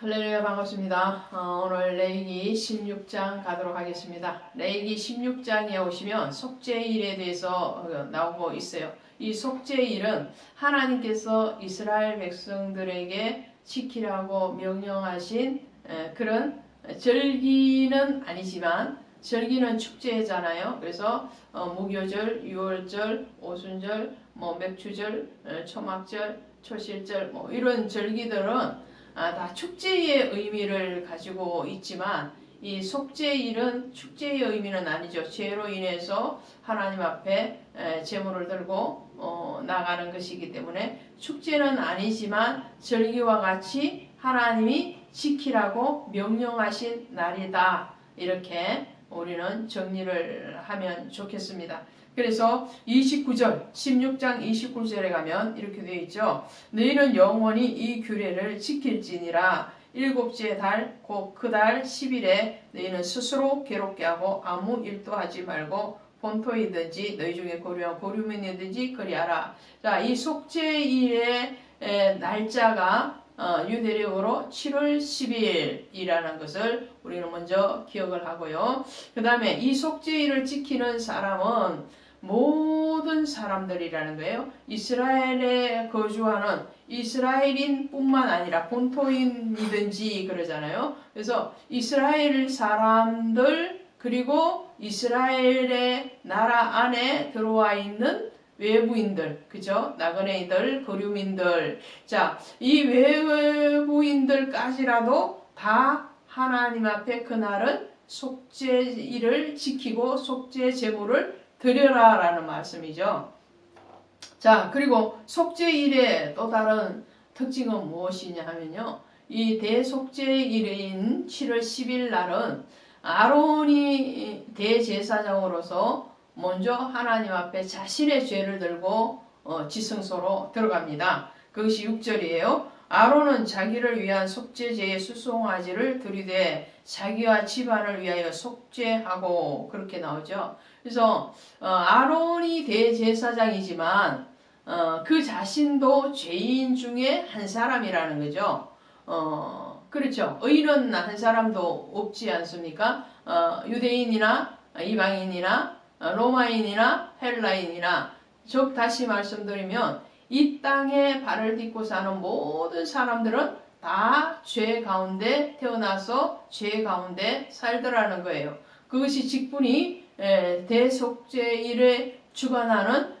할렐루야 반갑습니다. 어, 오늘 레이기 16장 가도록 하겠습니다. 레이기 16장에 오시면 속죄일에 대해서 어, 나오고 있어요. 이 속죄일은 하나님께서 이스라엘 백성들에게 지키라고 명령하신 에, 그런 절기는 아니지만 절기는 축제잖아요. 그래서 어, 무교절, 유월절, 오순절, 뭐 맥추절, 어, 초막절, 초실절 뭐 이런 절기들은 아, 다 축제의 의미를 가지고 있지만 이 속죄일은 축제의 의미는 아니죠. 죄로 인해서 하나님 앞에 에, 제물을 들고 어, 나가는 것이기 때문에 축제는 아니지만 절기와 같이 하나님이 지키라고 명령하신 날이다. 이렇게 우리는 정리를 하면 좋겠습니다. 그래서 29절, 16장 29절에 가면 이렇게 되어 있죠. 너희는 영원히 이 규례를 지킬지니라 일곱째 달, 곧 그 달 10일에 너희는 스스로 괴롭게 하고 아무 일도 하지 말고 본토이든지 너희 중에 고류한 고류민이든지 그리하라. 자, 이 속죄일의 에, 날짜가 어, 유대력으로 7월 10일이라는 것을 우리는 먼저 기억을 하고요. 그 다음에 이 속죄일을 지키는 사람은 모든 사람들이라는 거예요. 이스라엘에 거주하는 이스라엘인뿐만 아니라 본토인이든지 그러잖아요. 그래서 이스라엘 사람들 그리고 이스라엘의 나라 안에 들어와 있는 외부인들, 그죠? 나그네이들, 거류민들. 자, 이 외부인들까지라도 다 하나님 앞에 그날은 속죄 일을 지키고 속죄 제물을 드려라 라는 말씀이죠. 자, 그리고 속죄일의 또 다른 특징은 무엇이냐 하면요. 이 대속죄일인 7월 10일 날은 아론이 대제사장으로서 먼저 하나님 앞에 자신의 죄를 들고 어, 지성소로 들어갑니다. 그것이 6절이에요. 아론은 자기를 위한 속죄제의 수송아지를 들이대 자기와 집안을 위하여 속죄하고 그렇게 나오죠. 그래서 어, 아론이 대제사장이지만 어, 그 자신도 죄인 중에 한 사람이라는 거죠. 어, 그렇죠. 의인은 한 사람도 없지 않습니까? 어, 유대인이나 이방인이나 어, 로마인이나 헬라인이나 즉 다시 말씀드리면 이 땅에 발을 딛고 사는 모든 사람들은 다 죄 가운데 태어나서 죄 가운데 살더라는 거예요. 그것이 직분이 대속죄일에 주관하는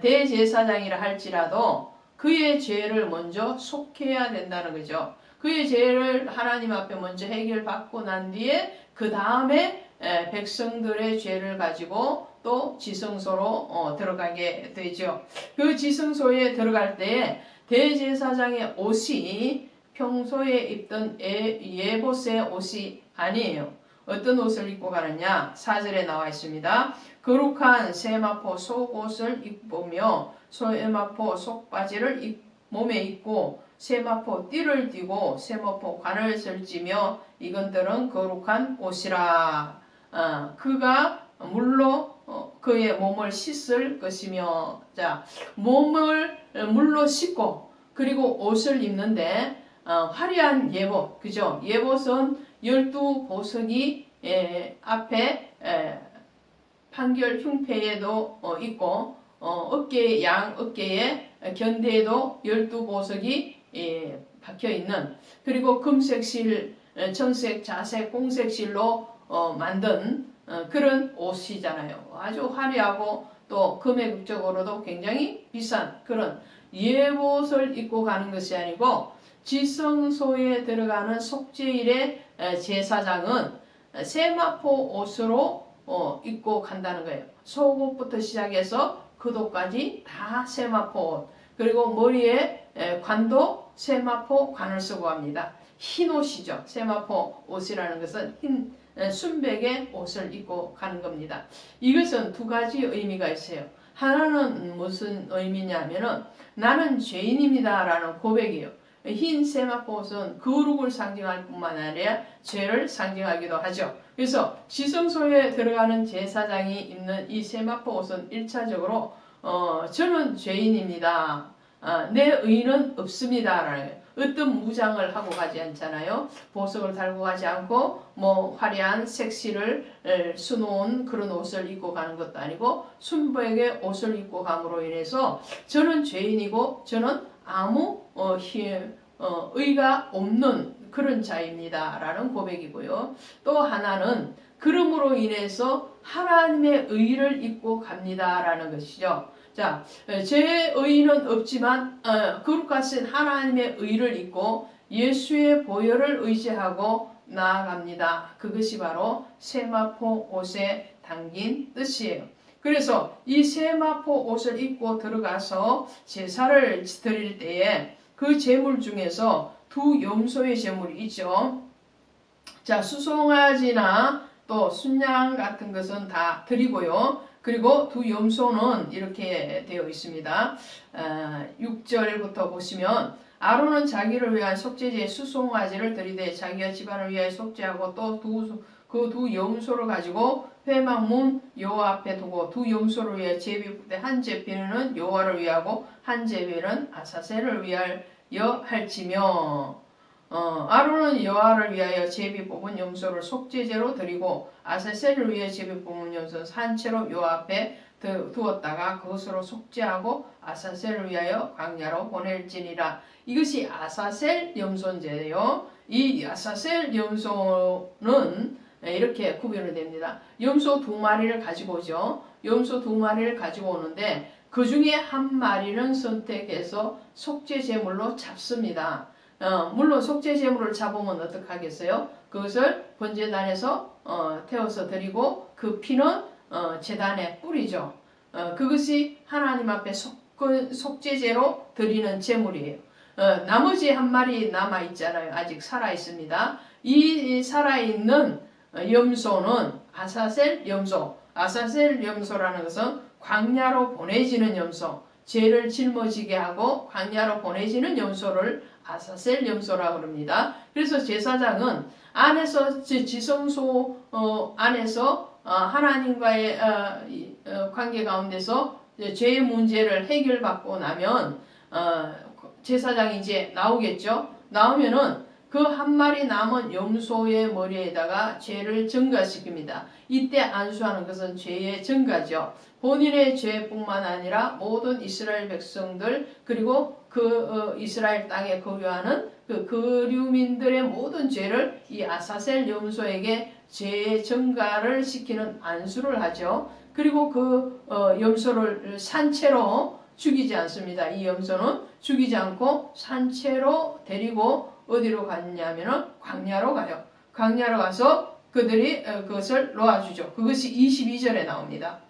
대제사장이라 할지라도 그의 죄를 먼저 속해야 된다는 거죠. 그의 죄를 하나님 앞에 먼저 해결받고 난 뒤에 그 다음에 백성들의 죄를 가지고 또 지성소로 어, 들어가게 되죠. 그 지성소에 들어갈 때에 대제사장의 옷이 평소에 입던 예보세 옷이 아니에요. 어떤 옷을 입고 가느냐? 사절에 나와 있습니다. 거룩한 세마포 속옷을 입으며 소에마포 속바지를 몸에 입고 세마포 띠를 띠고 세마포 관을 설지며 이건들은 거룩한 옷이라. 어, 그가 물로 어, 그의 몸을 씻을 것이며 자 몸을 물로 씻고 그리고 옷을 입는데 어, 화려한 예복 그죠? 예복은 열두 보석이 에, 앞에 에, 판결 흉패에도 어, 있고 어, 어깨 양 어깨에 견대에도 열두 보석이 예, 박혀 있는 그리고 금색실, 청색, 자색, 공색실로 어, 만든 어, 그런 옷이잖아요. 아주 화려하고 또 금액적으로도 굉장히 비싼 그런 예옷을 입고 가는 것이 아니고 지성소에 들어가는 속죄일의 제사장은 세마포 옷으로 어, 입고 간다는 거예요. 속옷부터 시작해서 그도까지 다 세마포 옷. 그리고 머리에 관도 세마포 관을 쓰고 합니다. 흰 옷이죠. 세마포 옷이라는 것은 흰 순백의 옷을 입고 가는 겁니다. 이것은 두 가지 의미가 있어요. 하나는 무슨 의미냐면은 나는 죄인입니다 라는 고백이에요. 흰 세마포옷은 거룩을 상징할 뿐만 아니라 죄를 상징하기도 하죠. 그래서 지성소에 들어가는 제사장이 입는 이 세마포 옷은 1차적으로 어, 저는 죄인입니다. 아, 내 의는 없습니다 라는 거예요. 어떤 무장을 하고 가지 않잖아요. 보석을 달고 가지 않고 뭐 화려한 색시를 에, 수놓은 그런 옷을 입고 가는 것도 아니고 순백의 옷을 입고 감으로 인해서 저는 죄인이고 저는 아무 어, 힘, 어, 의가 없는 그런 자입니다 라는 고백이고요. 또 하나는 그름으로 인해서 하나님의 의를 입고 갑니다 라는 것이죠. 자, 제 의는 없지만 어, 거룩 같은 하나님의 의를 입고 예수의 보혈을 의지하고 나아갑니다. 그것이 바로 세마포 옷에 담긴 뜻이에요. 그래서 이 세마포 옷을 입고 들어가서 제사를 드릴 때에 그 제물 중에서 두 염소의 제물이 있죠. 자, 수송아지나 또 순양 같은 것은 다 드리고요. 그리고 두 염소는 이렇게 되어 있습니다. 어, 6절부터 보시면 아론은 자기를 위한 속죄제 수송아지를 드리되 자기와 집안을 위하여 속죄하고 또 두 그두 염소를 가지고 회막문 여호와 앞에 두고 두 염소를 위해 제비때 한 제비는 여호와를 위하고 한 제비는 아사셀을 위하여 할지며 어, 아론은 여호와를 위하여 제비 뽑은 염소를 속죄제로 드리고 아사셀을 위해 제비 뽑은 염소는 산채로 여호와 앞에 두- 두었다가 그것으로 속죄하고 아사셀을 위하여 광야로 보낼지니라. 이것이 아사셀 염소인데요. 이 아사셀 염소는 이렇게 구별이 됩니다. 염소 두 마리를 가지고 오죠. 염소 두 마리를 가지고 오는데 그 중에 한 마리는 선택해서 속죄 제물로 잡습니다. 어, 물론 속죄 제물을 잡으면 어떻게 하겠어요? 그것을 번제단에서 어, 태워서 드리고 그 피는 어, 재단에 뿌리죠. 어, 그것이 하나님 앞에 속, 속죄제로 드리는 제물이에요. 어, 나머지 한 마리 남아 있잖아요. 아직 살아 있습니다. 이 살아 있는 염소는 아사셀 염소. 아사셀 염소라는 것은 광야로 보내지는 염소. 죄를 짊어지게 하고 광야로 보내지는 염소를 아사셀 염소라고 합니다. 그래서 제사장은 안에서 지- 지성소 어, 안에서 어, 하나님과의 어, 이, 어, 관계 가운데서 죄의 문제를 해결받고 나면 어, 제사장이 이제 나오겠죠. 나오면은 그 한 마리 남은 염소의 머리에다가 죄를 증가시킵니다. 이때 안수하는 것은 죄의 증가죠. 본인의 죄뿐만 아니라 모든 이스라엘 백성들 그리고 그 어, 이스라엘 땅에 거류하는 그 거류민들의 모든 죄를 이 아사셀 염소에게 죄의 증가를 시키는 안수를 하죠. 그리고 그 어, 염소를 산채로 죽이지 않습니다. 이 염소는 죽이지 않고 산채로 데리고 어디로 갔냐면은 광야로 가요. 광야로 가서 그들이 어, 그것을 놓아주죠. 그것이 22절에 나옵니다.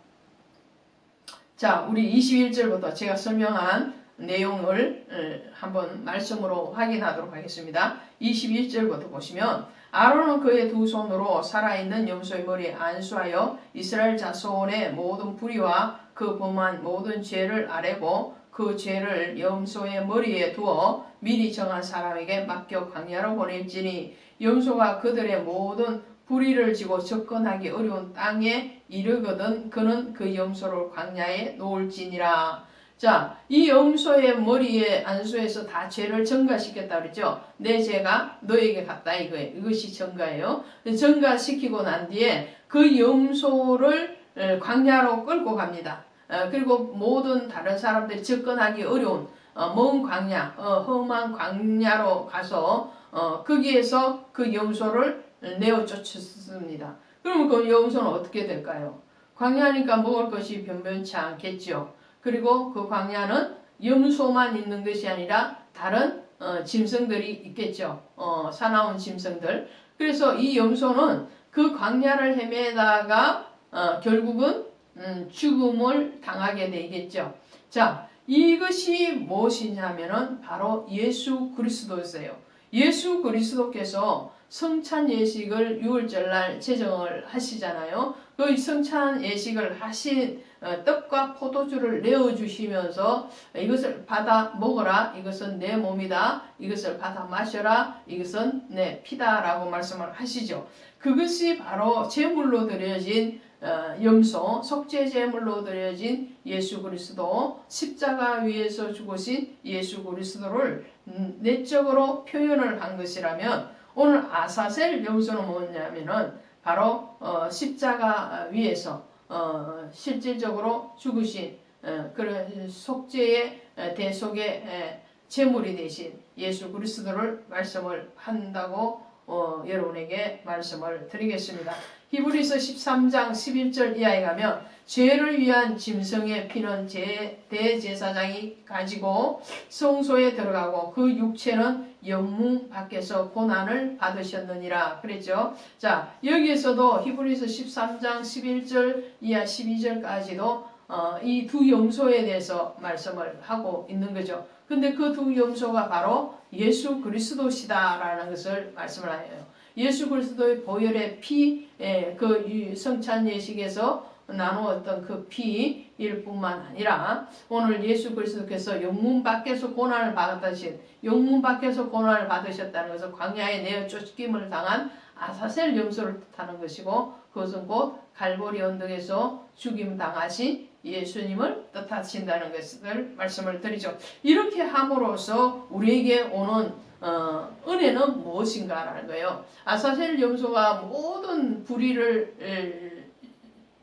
자, 우리 21절부터 제가 설명한 내용을 어, 한번 말씀으로 확인하도록 하겠습니다. 21절부터 보시면 아론은 그의 두 손으로 살아있는 염소의 머리에 안수하여 이스라엘 자손의 모든 불의와 그 범한 모든 죄를 아뢰고 그 죄를 염소의 머리에 두어 미리 정한 사람에게 맡겨 광야로 보낼지니 염소가 그들의 모든 불의를 지고 접근하기 어려운 땅에 이르거든 그는 그 염소를 광야에 놓을지니라. 자, 이 염소의 머리에 안수해서 다 죄를 증가시켰다 그랬죠. 내 죄가 너에게 갔다 이거예요. 이것이 증가예요. 증가시키고 난 뒤에 그 염소를 어, 광야로 끌고 갑니다. 어, 그리고 모든 다른 사람들이 접근하기 어려운 어, 먼 광야, 어, 험한 광야로 가서 어, 거기에서 그 염소를 내어 쫓았습니다. 그러면 그 염소는 어떻게 될까요? 광야니까 먹을 것이 변변치 않겠죠. 그리고 그 광야는 염소만 있는 것이 아니라 다른 어, 짐승들이 있겠죠. 어, 사나운 짐승들. 그래서 이 염소는 그 광야를 헤매다가 어, 결국은 음, 죽음을 당하게 되겠죠. 자, 이것이 무엇이냐면은 바로 예수 그리스도였어요. 예수 그리스도께서 성찬 예식을 6월절 날 제정을 하시잖아요. 그 성찬 예식을 하신 어, 떡과 포도주를 내어 주시면서 이것을 받아 먹어라. 이것은 내 몸이다. 이것을 받아 마셔라. 이것은 내 피다라고 말씀을 하시죠. 그것이 바로 제물로 드려진 어, 염소 속죄 제물로 드려진 예수 그리스도 십자가 위에서 죽으신 예수 그리스도를 음, 내적으로 표현을 한 것이라면 오늘 아사셀 염소는 뭐냐면은 바로 어, 십자가 위에서 어, 실질적으로 죽으신 어, 그런 속죄의 어, 대속의 에, 제물이 되신 예수 그리스도를 말씀을 한다고 어, 여러분에게 말씀을 드리겠습니다. 히브리서 13장 11절 이하에 가면 죄를 위한 짐승의 피는 제, 대제사장이 가지고 성소에 들어가고 그 육체는 영문 밖에서 고난을 받으셨느니라 그랬죠. 자 여기에서도 히브리서 13장 11절 이하 12절까지도 어, 이 두 염소에 대해서 말씀을 하고 있는 거죠. 근데 그 두 염소가 바로 예수 그리스도시다라는 것을 말씀을 하여요. 예수 그리스도의 보혈의 피, 예, 그 성찬 예식에서 나누었던 그 피일 뿐만 아니라 오늘 예수 그리스도께서 영문 밖에서 고난을 받으신 영문 밖에서 고난을 받으셨다는 것은 광야에 내어 쫓김을 당한 아사셀 염소를 뜻하는 것이고 그것은 곧 갈보리 언덕에서 죽임 당하신 예수님을 뜻하신다는 것을 말씀을 드리죠. 이렇게 함으로써 우리에게 오는 어, 은혜는 무엇인가라는 거예요. 아사셀 염소가 모든 불의를 에,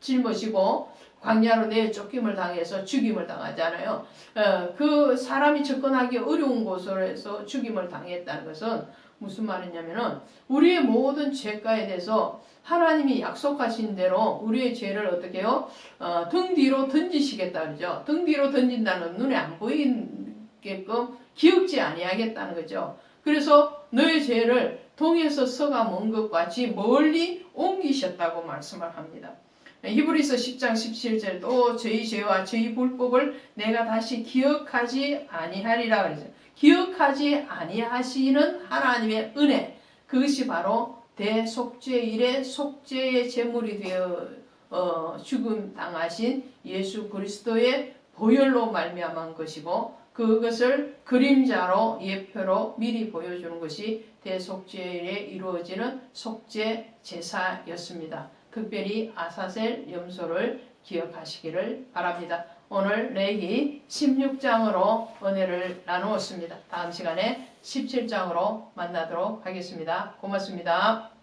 짊어지고 광야로 내 쫓김을 당해서 죽임을 당하잖아요. 어, 그 사람이 접근하기 어려운 곳에서 죽임을 당했다는 것은 무슨 말이냐면은 우리의 모든 죄가에 대해서 하나님이 약속하신 대로 우리의 죄를 어떻게 해요? 어, 등 뒤로 던지시겠다 그러죠. 등 뒤로 던진다는 눈에 안 보이게끔 기억지 아니하겠다는 거죠. 그래서 너의 죄를 동에서 서가 먼 것 같이 멀리 옮기셨다고 말씀을 합니다. 히브리서 10장 17절 또 저희 죄와 저희 불법을 내가 다시 기억하지 아니하리라 그러죠. 기억하지 아니하시는 하나님의 은혜 그것이 바로 대속죄일의 속죄의 제물이 되어 어, 죽음 당하신 예수 그리스도의 보혈로 말미암은 것이고 그것을 그림자로 예표로 미리 보여주는 것이 대속죄일에 이루어지는 속죄 제사였습니다. 특별히 아사셀 염소를 기억하시기를 바랍니다. 오늘 레기 16장으로 은혜를 나누었습니다. 다음 시간에 17장으로 만나도록 하겠습니다. 고맙습니다.